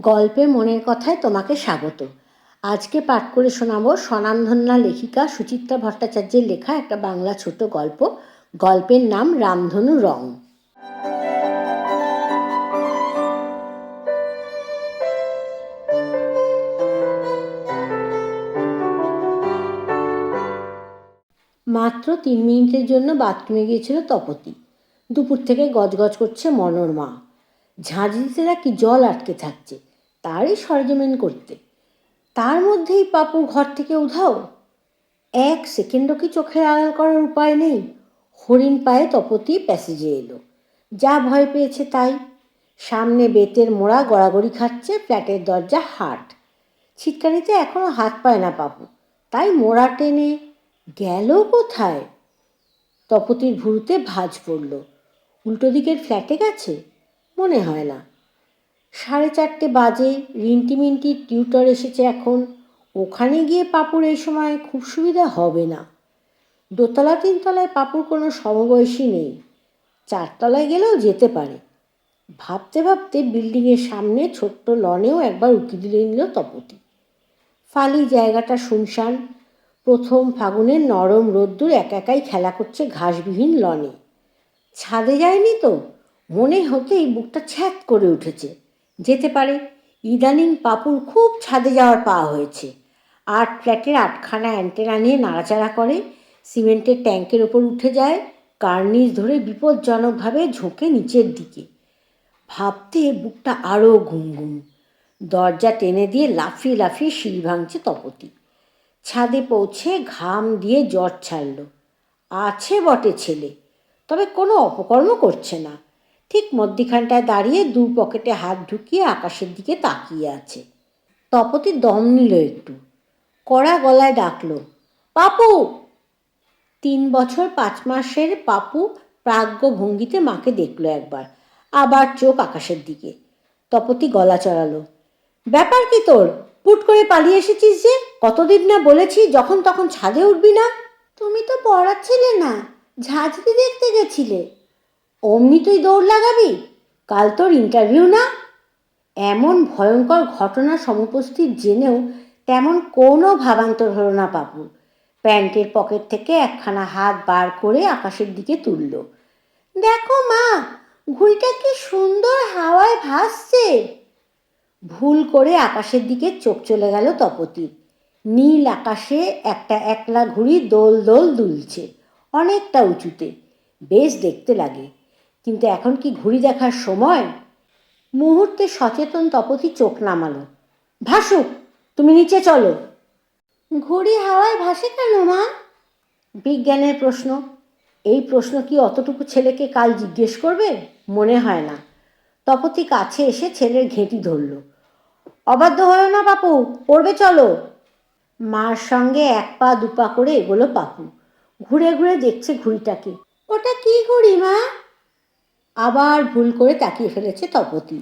গল্পে মনের কথায় তোমাকে স্বাগত। আজকে পাঠ করে শোনাবো স্বনামধন্যা লেখিকা সুচিত্রা ভট্টাচার্যের লেখা একটা বাংলা ছোট গল্প। গল্পের নাম রামধনু রং। মাত্র তিন মিনিটের জন্য বাথরুমে গিয়েছিল তপতি। দুপুর থেকে গজগজ করছে মনোর মা ঝাঁঝ দিতে নাকি জল আটকে থাকছে। তারই সরজমিন করতে। তার মধ্যেই পাপু ঘর থেকে উধাও। এক সেকেন্ডও কি চোখের আড়াল করার উপায় নেই? হরিণ পায়ে তপতি প্যাসেজে এলো। যা ভয় পেয়েছে তাই। সামনে বেতের মোড়া গড়াগড়ি খাচ্ছে ফ্ল্যাটের দরজা হাট। ছিটকানিতে এখনও হাত পায় না পাপু। তাই মোড়া টেনে গেল কোথায়? তপতির ভুরুতে ভাঁজ পড়ল। উল্টো দিকের ফ্ল্যাটে গেছে? মনে হয় না। সাড়ে চারটে বাজে, রিন্টি মিন্টির টিউটর এসেছে এখন। ওখানে গিয়ে পাপুর এই সময় খুব সুবিধা হবে না। দোতলা তিনতলায় পাপুর কোনো সমবয়সী নেই। চারতলায় গেলেও যেতে পারে। ভাবতে ভাবতে বিল্ডিংয়ের সামনে ছোট্ট লনেও একবার উঁকি দিলে নিল তপতি। ফালি জায়গাটা শুনশান। প্রথম ফাগুনের নরম রোদ্দুর একা একাই খেলা করছে ঘাসবিহীন লনে। ছাদে যায়নি তো? মনে হতেই বুকটা ছ্যাত করে উঠেছে। যেতে পারে। ইদানিং পাপুর খুব ছাদে যাওয়ার পা হয়েছে। আট ফ্ল্যাটের আটখানা অ্যান্টেনা নিয়ে নাড়াচাড়া করে, সিমেন্টের ট্যাঙ্কের ওপর উঠে যায়, কার্নিস ধরে বিপজ্জনকভাবে ঝোঁকে নিচের দিকে। ভাবতে বুকটা আরও ঘুম ঘুম দরজা টেনে দিয়ে লাফিয়ে লাফিয়ে সিঁড়ি ভাঙছে তপতি। ছাদে পৌঁছে ঘাম দিয়ে জ্বর ছাড়ল। আছে বটে ছেলে, তবে কোনো অপকর্ম করছে না। ঠিক মধ্যিখানটায় দাঁড়িয়ে দু পকেটে হাত ঢুকিয়ে আকাশের দিকে তাকিয়ে আছে। তপতি দম নিল একটু। কড়া গলায় ডাকলো, পাপু! তিন বছর পাঁচ মাসের পাপু প্রাজ্ঞ ভঙ্গিতে মাকে দেখল একবার, আবার চোখ আকাশের দিকে। তপতি গলা চড়ালো, ব্যাপার কি তোর? পুট করে পালিয়ে এসেছিস যে? কতদিন না বলেছি যখন তখন ছাদে উঠবি না? তুমি তো পড়াচ্ছিলে না, ঝাঁঝরি দেখতে গেছিলে। অমনি তুই দৌড় লাগাবি? কাল তোর ইন্টারভিউ না? এমন ভয়ঙ্কর ঘটনা সমুপস্থিত জেনেও তেমন কোনো ভাবান্তর হলো না পাপুর প্যান্টের পকেট থেকে একখানা হাত বার করে আকাশের দিকে তুলল। দেখো মা, ঘুড়িটা কি সুন্দর হাওয়ায় ভাসছে। ভুল করে আকাশের দিকে চোখ চলে গেল তপতির। নীল আকাশে একটা একলা ঘুড়ি দোল দোল দুলছে, অনেকটা উঁচুতে। বেশ দেখতে লাগে। কিন্তু এখন কি ঘুড়ি দেখার সময়? মুহূর্তে সচেতন তপতি চোখ নামালো। ভাসুক, তুমি নিচে চলো। ঘুড়ি হাওয়ায় ভাসে কেন, মা? বিজ্ঞানের প্রশ্ন। এই প্রশ্ন কি অতটুকু ছেলেকে কাল জিজ্ঞেস করবে? মনে হয় না। তপতি কাছে এসে ছেলের ঘেঁটি ধরল। অবাধ্য হয়েও না পাপু পড়বে চলো। মার সঙ্গে এক পা দুপা করে এগোলো পাপু ঘুরে ঘুরে দেখছে ঘুড়িটাকে। ওটা কি ঘুড়ি, মা? আবার ভুল করে তাকিয়ে ফেলেছে তপতি।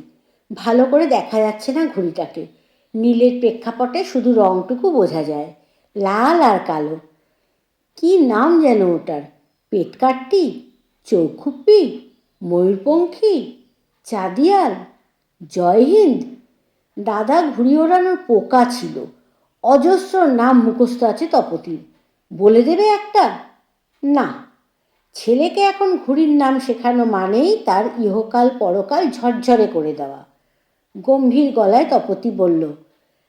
ভালো করে দেখা যাচ্ছে না ঘুড়িটাকে। নীলের প্রেক্ষাপটে শুধু রংটুকু বোঝা যায়, লাল আর কালো। কি নাম যেন ওটার? পেটকাট্টি চৌখুপ্পি ময়ূরপঙ্খী? চাঁদিয়াল? জয়হিন্দ? দাদা ঘুড়ি ওড়ানোর পোকা ছিল। অজস্র নাম মুখস্থ আছে তপতির। বলে দেবে একটা? না। ছেলেকে এখন ঘুড়ির নাম শেখানো মানেই তার ইহকাল পরকাল ঝরঝরে করে দেওয়া। গম্ভীর গলায় তপতি বলল,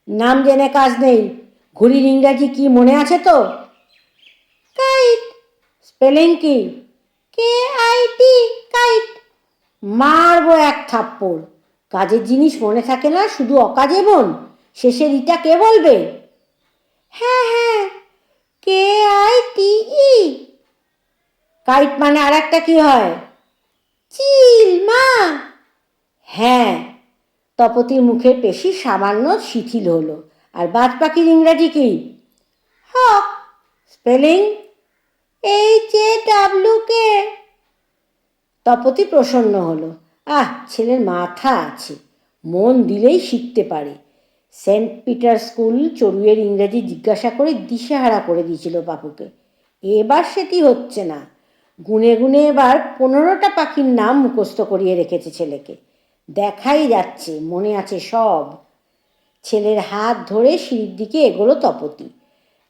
নাম জেনে কাজ নেই। ঘুড়ির ইংরাজি কি মনে আছে তো? কাইট। স্পেলিং কি? K I T, kite. মারবো এক থাপ্পড়। কাজের জিনিস মনে থাকে না, শুধু অকাজে বোন শেষের ইটা কে বলবে? হ্যাঁ হ্যাঁ। কে আই টি ই। কাইট মানে আর একটা কি হয়? চিল, মা। হ্যাঁ তপতির মুখের পেশি সামান্য শিথিল হলো। আর বাদ পাখির ইংরাজি কি? Hawk, spelling H A W K Tapati প্রসন্ন হলো। আহ, ছেলের মাথা আছে। মন দিলেই শিখতে পারে। সেন্ট পিটার স্কুল চড়ুয়ের ইংরেজি জিজ্ঞাসা করে দিশেহারা করে দিয়েছিল বাপুকে এবার সেটি হচ্ছে না। গুনে গুনে এবার পনেরোটা পাখির নাম মুখস্থ করিয়ে রেখেছে ছেলেকে। দেখাই যাচ্ছে, মনে আছে সব। ছেলের হাত ধরে সিঁড়ির দিকে এগোলো তপতি।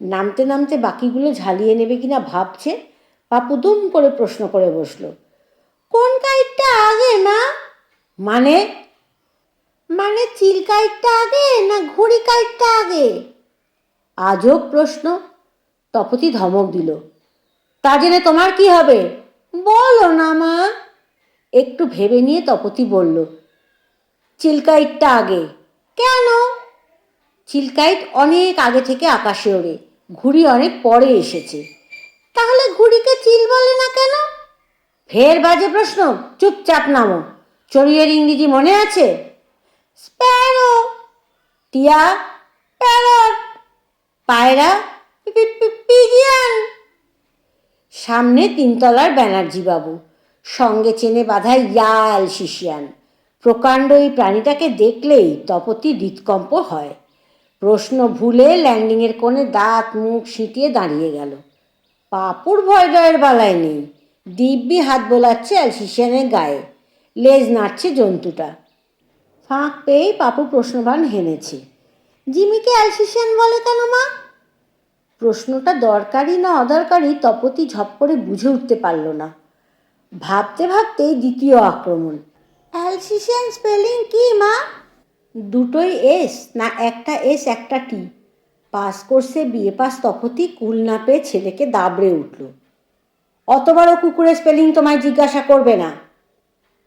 নামতে নামতে বাকিগুলো ঝালিয়ে নেবে কিনা ভাবছে, পাপু দুম করে প্রশ্ন করে বসল। কোন কাইটটা আগে মা? মানে? মানে চিল কাইটটা আগে না ঘড়ি কাইটটা আগে? আজব প্রশ্ন। তপতি ধমক দিল। তা জেনে তোমার কি হবে? বলো না, মা। একটু ভেবে নিয়ে তপতি বলল, চিলকাইটটা আগে। কেন? চিলকাইট অনেক আগে থেকে আকাশে ওড়ে, ঘুড়ি অনেক পরে এসেছে। তাহলে ঘুড়িকে চিল বলে না কেন? ফের বাজে প্রশ্ন, চুপচাপ নামো। চড়িয়ের ইংরেজি মনে আছে? স্প্যারো। টিয়া? প্যারট। পায়রা? পিজিয়ান সামনে তিনতলার ব্যানার্জি বাবু। সঙ্গে চেনে বাঁধা ইয়াল শিশিয়ান। প্রকাণ্ড এই প্রাণীটাকে দেখলেই তপতি হৃৎকম্প হয়। প্রশ্ন ভুলে ল্যান্ডিংয়ের কোণে দাঁত মুখ সিটিয়ে দাঁড়িয়ে গেল। পাপুর ভয় ডয়ের বালায় নেই। দিব্যি হাত বোলাচ্ছে অ্যালসিশিয়ানের গায়ে। লেজ নাড়ছে জন্তুটা। ফাঁক পেয়েই পাপু প্রশ্নবান হেনেছে। জিমিকে অ্যালসিশিয়ান বলে কেন মা? প্রশ্নটা দরকারি না অদরকারি তপতি ঝপ করে বুঝে উঠতে পারল না। ভাবতে ভাবতেই দ্বিতীয় আক্রমণ। অ্যালসিশিয়ান স্পেলিং কি মা? দুটোই এস না একটা এস একটা টি। পাস কোর্সে বিয়ে পাস তপতি কুল না পেয়ে ছেলেকে দাবড়ে উঠল। অতবারও কুকুরের স্পেলিং তোমায় জিজ্ঞাসা করবে না।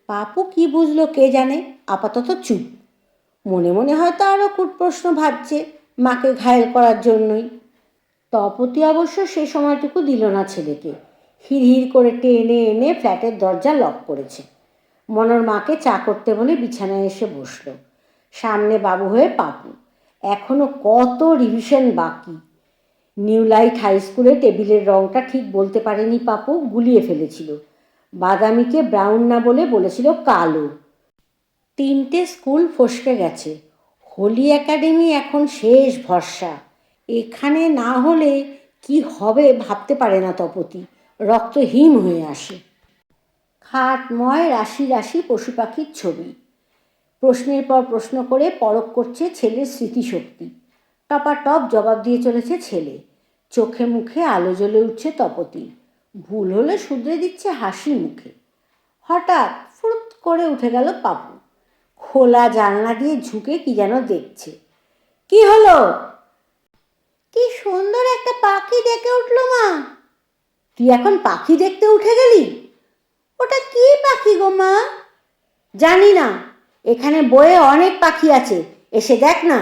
পাপু কি বুঝলো কে জানে? আপাতত চুপ। মনে মনে হয়তো আরও কুট প্রশ্ন ভাবছে মাকে ঘায়েল করার জন্যই। তপতি অবশ্য সে সময়টুকু দিল না ছেলেকে। হিড়হিড় করে টেনে এনে ফ্ল্যাটের দরজা লক করেছে। মনোর মাকে চা করতে বলে বিছানায় এসে বসল। সামনে বাবু হয়ে পাপু। এখনও কত রিভিশন বাকি? নিউ লাইট হাই স্কুলে টেবিলের রংটা ঠিক বলতে পারেনি পাপু, গুলিয়ে ফেলেছিল। বাদামিকে ব্রাউন না বলে বলেছিল কালো। তিনটে স্কুল ফসকে গেছে। হোলি একাডেমি এখন শেষ ভরসা। এখানে না হলে কি হবে ভাবতে পারে না তপতি। রক্ত হিম হয়ে আসে। খাটময় রাশি রাশি পশু পাখির ছবি। প্রশ্নের পর প্রশ্ন করে পরখ করছে ছেলের স্মৃতিশক্তি। টপা টপ জবাব দিয়ে চলেছে ছেলে। চোখে মুখে আলো জ্বলে উঠছে তপতি। ভুল হলে শুধরে দিচ্ছে হাসি মুখে। হঠাৎ ফুরুত করে উঠে গেল পাপু। খোলা জানলা দিয়ে ঝুঁকে কি যেন দেখছে। কি হলো? কি সুন্দর একটা পাখি ডেকে উঠল মা। তুই এখন পাখি দেখতে উঠে গেলি? ওটা কি পাখি গো মা? জানি না, এখানে বয়ে অনেক পাখি আছে, এসে দেখ না।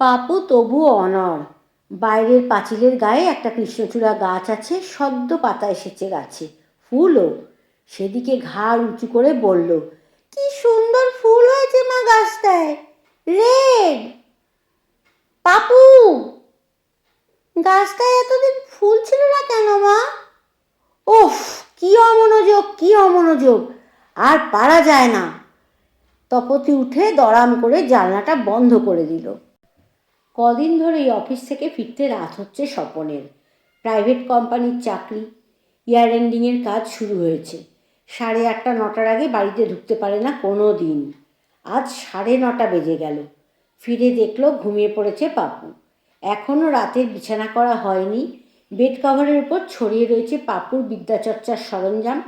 পাপু তবুও অনর বাইরের পাঁচিলের গায়ে একটা কৃষ্ণচূড়া গাছ আছে, সদ্য পাতা এসেছে গাছে, ফুলও। সেদিকে ঘাড় উঁচু করে বলল, কি সুন্দর ফুল হয়েছে মা গাছটায়, রেড! পাপু গাছটায় এতদিন ফুল ছিল না কেন মা? ওফ কি অমনোযোগ কি অমনোযোগ। আর পারা যায় না। তপতি উঠে দড়াম করে জানলাটা বন্ধ করে দিল। কদিন ধরে এই অফিস থেকে ফিরতে রাত হচ্ছে স্বপনের। প্রাইভেট কোম্পানির চাকরি, ইয়ার এন্ডিংয়ের কাজ শুরু হয়েছে। সাড়ে আটটা, নটার আগে বাড়িতে ঢুকতে পারে না কোনো দিন। আজ সাড়ে নটা বেজে গেল। ফিরে দেখল ঘুমিয়ে পড়েছে পাপু। এখনও রাতের বিছানা করা হয়নি। বেড কভারের উপর ছড়িয়ে রয়েছে পাপুর বিদ্যাচর্চার সরঞ্জাম।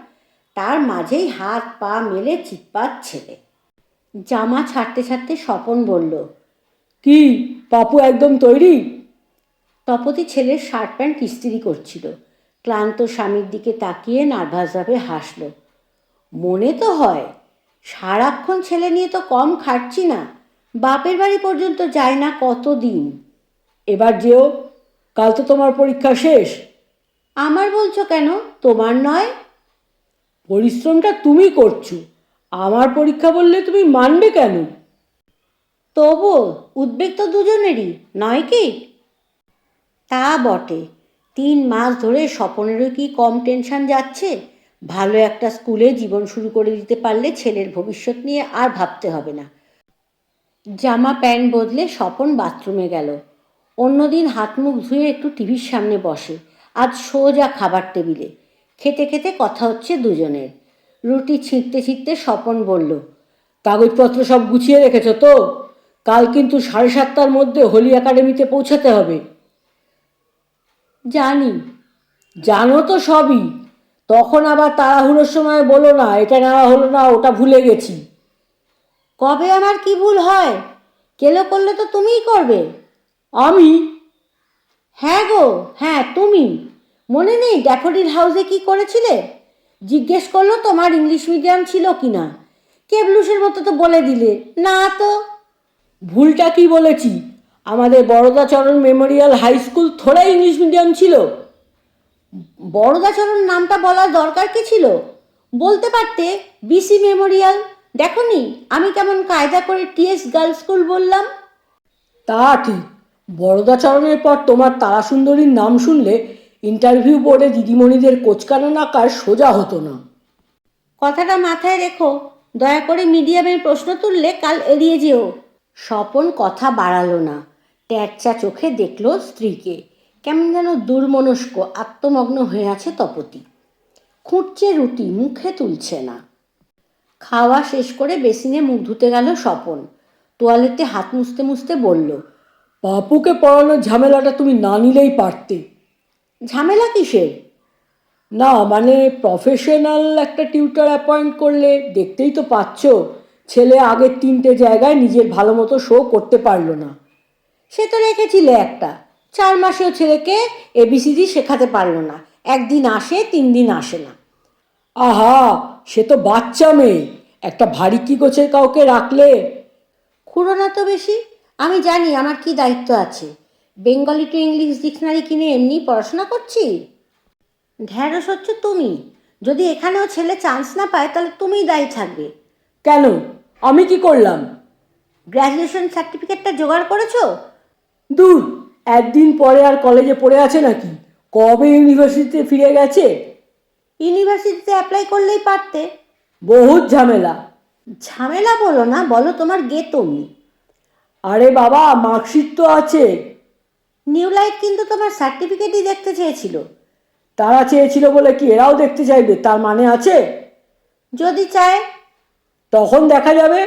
তার মাঝেই হাত পা মেলে চিৎপাত ছেলে। জামা ছাড়তে ছাড়তে স্বপন বলল, কি, পাপু একদম তৈরি? তপতি ছেলের শার্ট প্যান্ট ইস্ত্রি করছিল। ক্লান্ত স্বামীর দিকে তাকিয়ে নার্ভাসভাবে হাসল। মনে তো হয়, সারাক্ষণ ছেলে নিয়ে তো কম খাটছি না। বাপের বাড়ি পর্যন্ত যায় না কত দিন এবার যেও কাল তো তোমার পরীক্ষা শেষ। আমার বলছো কেন? তোমার নয়। পরিশ্রমটা তুমি করছ। আমার পরীক্ষা বললে তুমি মানবে কেন? তবু উদ্বেগ তো দুজনেরই নয় কি? তা বটে। তিন মাস ধরে স্বপনেরও কি কম টেনশন যাচ্ছে? ভালো একটা স্কুলে জীবন শুরু করে দিতে পারলে ছেলের ভবিষ্যৎ নিয়ে আর ভাবতে হবে না। জামা প্যান্ট বদলে স্বপন বাথরুমে গেল। অন্যদিন হাত মুখ ধুয়ে একটু টিভির সামনে বসে। আজ সোজা খাবার টেবিলে। খেতে খেতে কথা হচ্ছে দুজনের। রুটি ছিঁড়তে ছিঁড়তে স্বপন বলল, কাগজপত্র সব গুছিয়ে রেখেছো তো? কাল কিন্তু সাড়ে সাতটার মধ্যে হোলি একাডেমিতে পৌঁছাতে হবে। জানি। জানো তো সবই। তখন আবার তাড়াহুড়োর সময় বলো না, এটা নেওয়া হলো না, ওটা ভুলে গেছি। কবে আমার কি ভুল হয়? কেলো করলে তো তুমিই করবে। আমি? হ্যাঁ গো হ্যাঁ তুমি। মনে নেই ড্যাফোডিল হাউসে কি করেছিলে? জিজ্ঞেস করল তোমার ইংলিশ মিডিয়াম ছিল কি না কেবলুসের মতো তো বলে দিলে, না তো। ভুলটা কি বলেছি? আমাদের বড়দাচরণ মেমোরিয়াল হাই স্কুল থোড়া ইংলিশ মিডিয়াম ছিল। বড়দাচরণ নামটা বলার দরকার কি ছিল? বলতে পারতে, বিসি মেমোরিয়াল। দেখনি আমি কেমন কায়দা করে টিএস গার্লস স্কুল বললাম। তা ঠিক। বড়দাচরণের পর তোমার তারাসুন্দরীর নাম শুনলে ইন্টারভিউ বোর্ডে দিদিমণিদের কোচকানো আকার সোজা হতো না। কথাটা মাথায় রেখো দয়া করে মিডিয়ামের প্রশ্ন তুললে কাল এড়িয়ে যেও। স্বপন কথা বাড়ালো না ট্যাচা চোখে দেখল স্ত্রীকে। কেমন যেন দুর্মনস্ক আত্মমগ্ন হয়ে আছে তপতি। খুঁটছে রুটি মুখে তুলছে না। খাওয়া শেষ করে বেসিনে মুখ ধুতে গেল স্বপন। তোয়ালেতে হাত মুছতে মুছতে বলল পাপুকে পড়ানোর ঝামেলাটা তুমি না নিলেই পারতে। ঝামেলা কিসের? না মানে প্রফেশনাল একটা টিউটার অ্যাপয়েন্ট করলে দেখতেই তো পাচ্ছ ছেলে আগের তিনটে জায়গায় নিজের ভালো মতো শো করতে পারল না। সে তো রেখেছিলে একটা চার মাসেও ছেলেকে এবিসিডি শেখাতে পারল না একদিন আসে তিন দিন আসে না। আহা সে তো বাচ্চা মেয়ে একটা ভারী কি গোছের কাউকে রাখলে। খুঁড়ো না তো বেশি? আমি জানি আমার কি দায়িত্ব আছে। বেঙ্গলি টু ইংলিশ ডিকশনারি কিনে এমনি পড়াশোনা করছি? ঢ্যাঁড়স হচ্ছে তুমি। যদি এখানেও ছেলে চান্স না পায় তাহলে তুমিই দায়ী থাকবে। কেন? আমি কি করলাম? গ্র্যাজুয়েশন সার্টিফিকেটটা জোগাড় করেছ? দূর একদিন পরে আর কলেজে পড়ে আছে নাকি? কবে ইউনিভার্সিটিতে ফিরে গেছে? ইউনিভার্সিটিতে অ্যাপ্লাই করলেই পারতে। বহুত ঝামেলা। ঝামেলা বলো না বলো তোমার গে তুমি। আরে বাবা মার্কশিট তো আছে। নিউ লাইট কিন্তু তোমার সার্টিফিকেটই দেখতে চেয়েছিল। তারা চেয়েছিল বলে কি এরাও দেখতে চাইবে? তার মানে আছে? যদি চায়। তখন দেখা যাবে।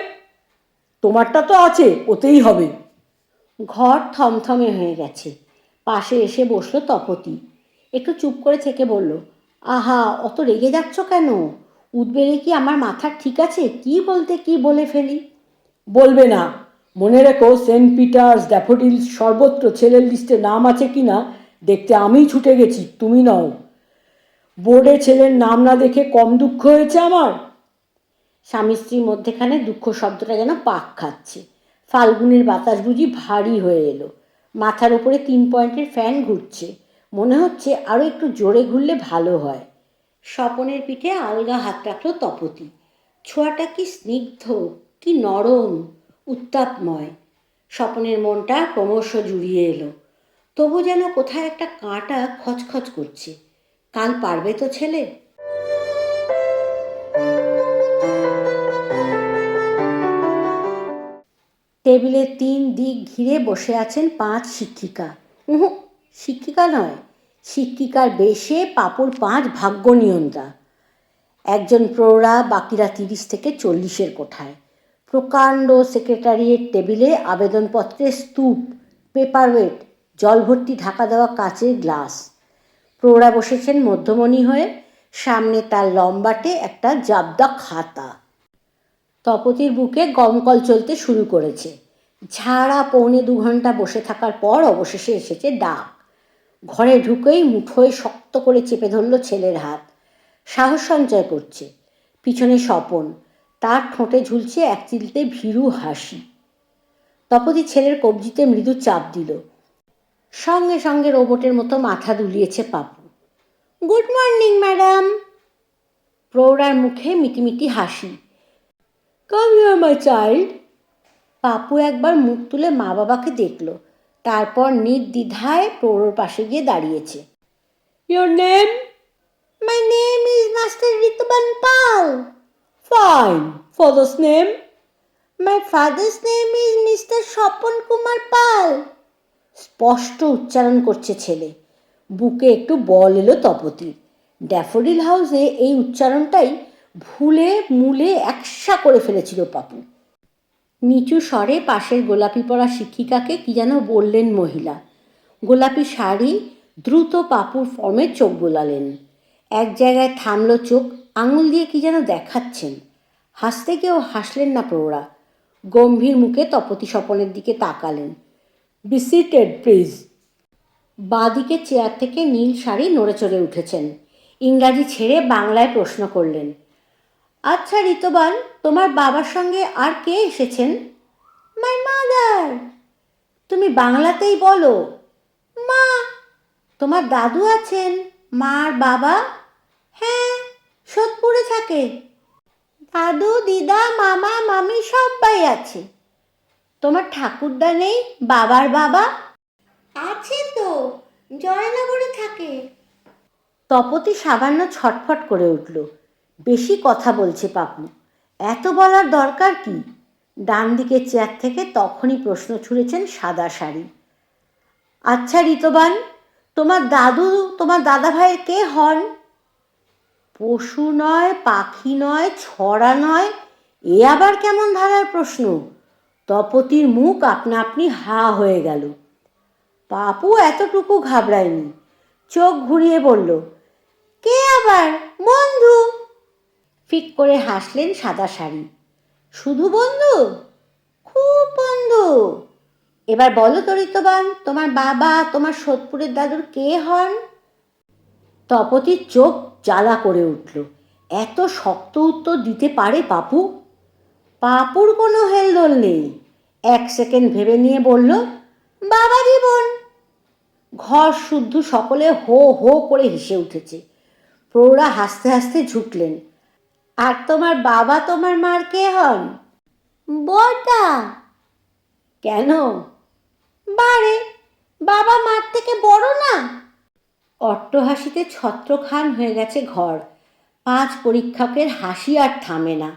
তোমারটা তো আছে ওতেই হবে। ঘর থমথমে হয়ে গেছে। পাশে এসে বসল তপতি। একটু চুপ করে থেকে বলল আহা অত রেগে যাচ্ছ কেন? উদ্বেগে কি আমার মাথা ঠিক আছে? কি বলতে কি বলে ফেলি? বলবে না। মনে রেখো, সেন্ট পিটার্স ড্যাফোডিলস সর্বত্র ছেলের লিস্টে নাম আছে কি না, দেখতে আমিই ছুটে গেছি, তুমি নও। বোর্ডে ছেলের নাম না দেখে কম দুঃখ হয়েছে আমার। স্বামী স্ত্রীর মধ্যেখানে দুঃখ শব্দটা যেন পাক খাচ্ছে। ফাল্গুনের বাতাস বুঝি ভারী হয়ে এলো। মাথার উপরে তিন পয়েন্টের ফ্যান ঘুরছে। মনে হচ্ছে আরও একটু জোরে ঘুরলে ভালো হয়। স্বপনের পিঠে আলগা হাত রাখল তপতি। ছোঁয়াটা কি স্নিগ্ধ, কি নরম উত্তাপময়। স্বপনের মনটা ক্রমশ জুড়িয়ে এলো। তবু যেন কোথায় একটা কাঁটা খচখচ করছে। কাল পারবে তো ছেলে? টেবিলের তিন দিক ঘিরে বসে আছেন পাঁচ শিক্ষিকা। উহু, শিক্ষিকা নয়, শিক্ষিকার বেশে পাপুর পাঁচ ভাগ্য নিয়ন্ত্রা একজন প্রৌঢ়া, বাকিরা তিরিশ থেকে চল্লিশের কোঠায়। প্রকাণ্ড সেক্রেটারিয়েট টেবিলে আবেদনপত্রের স্তূপ পেপারওয়েট জলভর্তি ঢাকা দেওয়া কাচের গ্লাস প্রৌঢ়া বসেছেন মধ্যমণি হয়ে, সামনে তার লম্বাটে একটা জাবদা খাতা। তপতির বুকে গমকল চলতে শুরু করেছে। ঝাড়া পৌনে দু ঘণ্টা বসে থাকার পর অবশেষে এসেছে ডাক। ঘরে ঢুকেই মুঠোয় শক্ত করে চেপে ধরল ছেলের হাত। সাহস সঞ্চয় করছে। পিছনে স্বপন তার ঠোঁটে ঝুলছে এক চিলতে ভীরু হাসি। তপতি ছেলের কবজিতে মৃদু চাপ দিল। সঙ্গে সঙ্গে রোবটের মতো মাথা দুলিয়েছে পাপু। Good morning, madam. প্রৌঢ়ার মুখে মিটিমিটি হাসি। Come here, my child? Papu একবার মুখ তুলে মা বাবাকে দেখল। তারপর নির্দ্বিধায় প্রৌঢ়র পাশে গিয়ে দাঁড়িয়েছে। Your name my name is master Rituban Pal fine father's name my father's name is mister Swapan Kumar Pal স্পষ্ট উচ্চারণ করছে ছেলে। বুকে একটু বল এলো তপতির ড্যাফোডিল হাউসে এই উচ্চারণটাই ভুলে মূলে একসা করে ফেলেছিল পাপু। নিচু স্বরে পাশের গোলাপি পরা শিক্ষিকাকে কি যেন বললেন মহিলা। গোলাপি শাড়ি দ্রুত পাপুর ফর্মে চোখ বোলালেন। এক জায়গায় থামলো চোখ আঙুল দিয়ে কি যেন দেখাচ্ছেন। হাসতে গিয়েও হাসলেন না প্রৌঢ়া। গম্ভীর মুখে তপতি স্বপনের দিকে তাকালেন। বিসিটেড প্লিজ বাঁদিকে চেয়ার থেকে নীল শাড়ি নড়ে চড়ে উঠেছেন। ইংরাজি ছেড়ে বাংলায় প্রশ্ন করলেন আচ্ছা ঋতবান, তোমার বাবার সঙ্গে আর কে এসেছেন? মাই মাদার তুমি বাংলাতেই বলো। মা। তোমার দাদু আছেন? মার বাবা? হ্যাঁ। সোদপুরে থাকে। দাদু দিদা মামা মামি সবাই আছে। তোমার ঠাকুরদা নেই? বাবার বাবা? আছে তো জয়নগরে থাকে। তপতি সামান্য ছটফট করে উঠল। বেশি কথা বলছে পাপু। এত বলার দরকার কি? ডান দিকে চেয়ার থেকে তখনই প্রশ্ন ছুঁড়েছেন সাদা শাড়ি। আচ্ছা ঋতবান তোমার দাদু তোমার দাদা ভাইয়ের কে হন? পশু নয়, পাখি নয়, ছড়া নয়, এ আবার কেমন ধারার প্রশ্ন? তপতির মুখ আপনা আপনি হা হয়ে গেল। পাপু এতটুকু ঘাবড়ায়নি। চোখ ঘুরিয়ে বলল, কে আবার? বন্ধু? ফিক করে হাসলেন সাদা শাড়ি। শুধু বন্ধু? খুব বন্ধু। এবার বলো তরিতবান তোমার বাবা, তোমার সোদপুরের দাদুর কে হন? তপতির চোখ জ্বালা করে উঠল। এত শক্ত উত্তর দিতে পারে পাপু পাপুর কোনো হেলদোল নেই। এক সেকেন্ড ভেবে নিয়ে বলল, বাবা জীবন ঘর শুদ্ধ সকলে হো হো করে হেসে উঠেছে। প্রৌঢ়া হাসতে হাসতে ঝুঁকলেন, আর তোমার বাবা তোমার মার কে হন? বড়দা। কেন? বারে, বাবা মার থেকে বড় না। অট্টহাসিতে ছত্রখান হয়ে গেছে ঘর। পাঁচ পরীক্ষকের হাসি আর থামে না।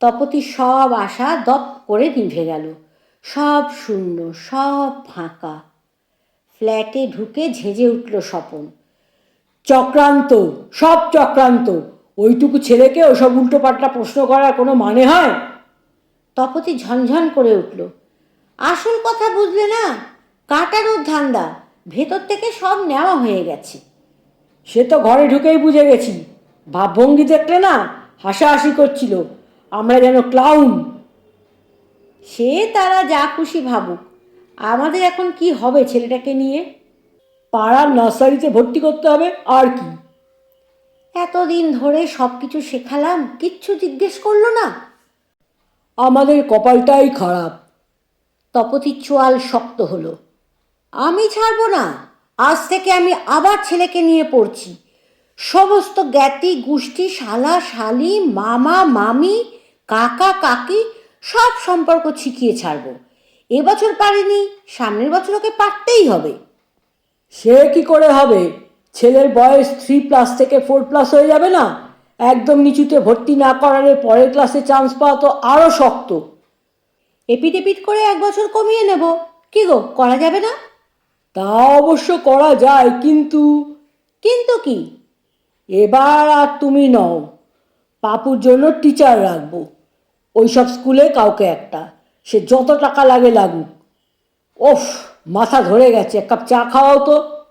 তপতি সব আশা দপ করে নিভে গেল। সব শূন্য, সব ফাঁকা। ফ্ল্যাটে ঢুকে ঝেঁঝে উঠল স্বপন। চক্রান্ত, সব চক্রান্ত। ওইটুকু ছেলেকে ওসব উল্টোপাল্টা প্রশ্ন করার কোনো মানে হয়? তপতি ঝনঝন করে উঠল। আসল কথা বুঝলে না? কাটানোর ধান্দা। ভেতর থেকে সব নেওয়া হয়ে গেছে। সে তো ঘরে ঢুকেই বুঝে গেছি। ভাবভঙ্গি দেখলে না হাসাহাসি করছিল। আমরা যেন ক্লাউন সে তারা যা খুশি ভাবুক। আমাদের এখন কি হবে ছেলেটাকে নিয়ে? পাড়ার নার্সারিতে ভর্তি করতে হবে আর কি। এতদিন ধরে সব কিছু শেখালাম, কিচ্ছু জিজ্ঞেস করল না। আমাদের কপালটাই খারাপ। তপতির চোয়াল শক্ত হলো। আমি ছাড়বো না। আজ থেকে আমি আবার ছেলেকে নিয়ে পড়ছি। সমস্ত জ্ঞাতি গোষ্ঠী শালা শালি মামা মামি কাকা কাকি সব সম্পর্ক শিখিয়ে ছাড়বো। এবছর পারিনি সামনের বছর ওকে পারতেই হবে। সে কি করে হবে? ছেলের বয়স থ্রি প্লাস থেকে ফোর প্লাস হয়ে যাবে না? একদম নিচুতে ভর্তি না করালে পরের ক্লাসে চান্স পাওয়া তো আরও শক্ত। এপিট এপিট করে এক বছর কমিয়ে নেব। কি গো করা যাবে না? তা অবশ্য করা যায়, কিন্তু কিন্তু কি? এবার আর তুমি নও। পাপুর জন্য টিচার রাখব। ওইসব স্কুলে কাউকে একটা। সে যত টাকা লাগে লাগুক। ওফ, মাথা ধরে গেছে। এক কাপ চা খাওয়াও তো।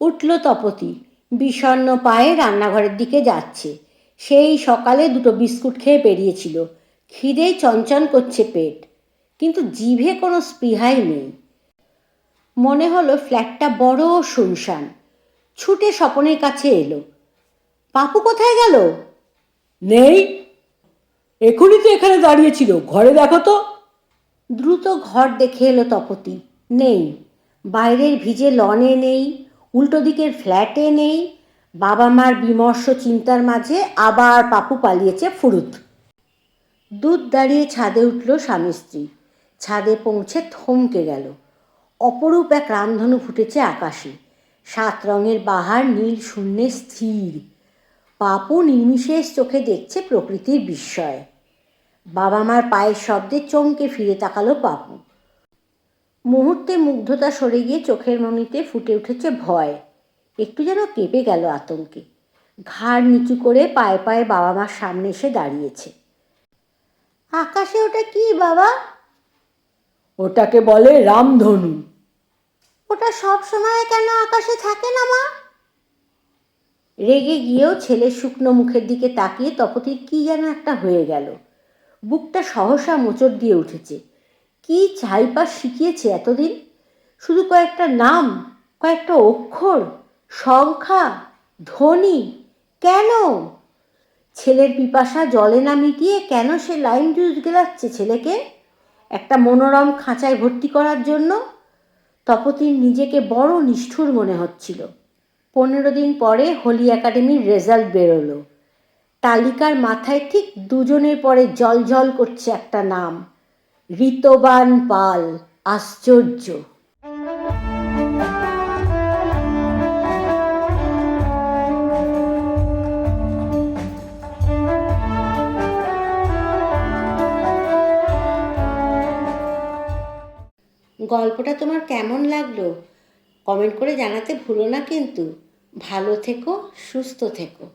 উঠল তপতি। বিষণ্ণ পায়ে রান্নাঘরের দিকে যাচ্ছে। সেই সকালে দুটো বিস্কুট খেয়ে বেরিয়েছিল। খিদেই চঞ্চন করছে পেট। কিন্তু জিভে কোনো স্পৃহাই নেই। মনে হলো ফ্ল্যাটটা বড় শুনশান। ছুটে স্বপনের কাছে এলো। পাপু কোথায় গেল? নেই। এখনই তো এখানে দাঁড়িয়েছিল ঘরে দেখো তো। দ্রুত ঘর দেখে এলো তপতি। নেই। বাইরের ভিজে লনে নেই। উল্টো দিকের ফ্ল্যাটে নেই। বাবা মার বিমর্ষ চিন্তার মাঝে আবার পাপু পালিয়েছে ফুরুত। দুধ দাঁড়িয়ে ছাদে উঠল স্বামী স্ত্রী। ছাদে পৌঁছে থমকে গেল। অপরূপ এক রামধনু ফুটেছে আকাশে। সাত রঙের বাহার নীল শূন্যে স্থির। পাপু নির্মিশেষ চোখে দেখছে প্রকৃতির বিস্ময়। বাবা মার পায়ের শব্দে চমকে ফিরে তাকালো পাপু। মুহূর্তে মুগ্ধতা সরে গিয়ে চোখের মনিতে ফুটে উঠেছে ভয়। একটু যেন কেঁপে গেল আতঙ্কে। ঘাড় নিচু করে পায়ে পায়ে বাবা মার সামনে এসে দাঁড়িয়েছে। আকাশে ওটা কি বাবা? ওটাকে বলে রামধনু। ওটা সব সময় কেন আকাশে থাকে না মা? রেগে গিয়েও ছেলের শুকনো মুখের দিকে তাকিয়ে তপতির কি যেন একটা হয়ে গেল। বুকটা সহসা মোচড় দিয়ে উঠেছে। কি চাইপা শিখিয়েছে এতদিন? শুধু কয়েকটা নাম কয়েকটা অক্ষর সংখ্যা ধ্বনি কেন? ছেলের পিপাসা জলে না মিটিয়ে কেন সে লাইম জুস গেলাচ্ছে ছেলেকে? একটা মনোরম খাঁচায় ভর্তি করার জন্য তপতির নিজেকে বড় নিষ্ঠুর মনে হচ্ছিল। পনেরো দিন পরে হোলি একাডেমির রেজাল্ট বেরোলো। তালিকার মাথায় ঠিক দুজনের পরে জল জল করছে একটা নাম, ঋতবান পাল, আশ্চর্য। গল্পটা তোমার কেমন লাগল? কমেন্ট করে জানাতে ভুলো না কিন্তু। ভালো থেকো সুস্থ থেকো।